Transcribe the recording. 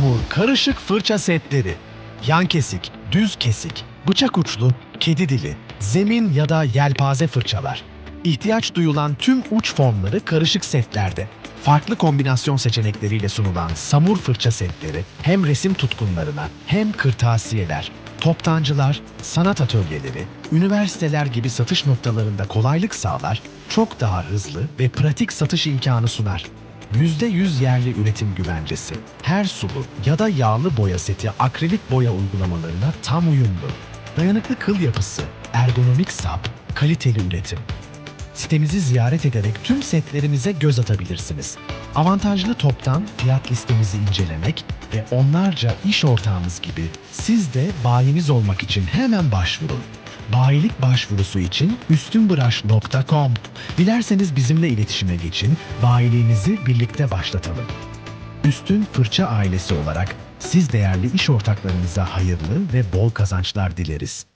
yağmur, karışık fırça setleri, yan kesik, düz kesik, bıçak uçlu, kedi dili, zemin ya da yelpaze fırçalar. İhtiyaç duyulan tüm uç formları karışık setlerde. Farklı kombinasyon seçenekleriyle sunulan samur fırça setleri hem resim tutkunlarına hem kırtasiyeler, toptancılar, sanat atölyeleri, üniversiteler gibi satış noktalarında kolaylık sağlar, çok daha hızlı ve pratik satış imkanı sunar. %100 yerli üretim güvencesi. Her sulu ya da yağlı boya seti akrilik boya uygulamalarına tam uyumlu. Dayanıklı kıl yapısı, ergonomik sap, kaliteli üretim. Sitemizi ziyaret ederek tüm setlerimize göz atabilirsiniz. Avantajlı toptan fiyat listemizi incelemek ve onlarca iş ortağımız gibi siz de bayiniz olmak için hemen başvurun. Bayilik başvurusu için üstünbraş.com. Dilerseniz bizimle iletişime geçin, bayiliğinizi birlikte başlatalım. Üstün Fırça ailesi olarak siz değerli iş ortaklarınıza hayırlı ve bol kazançlar dileriz.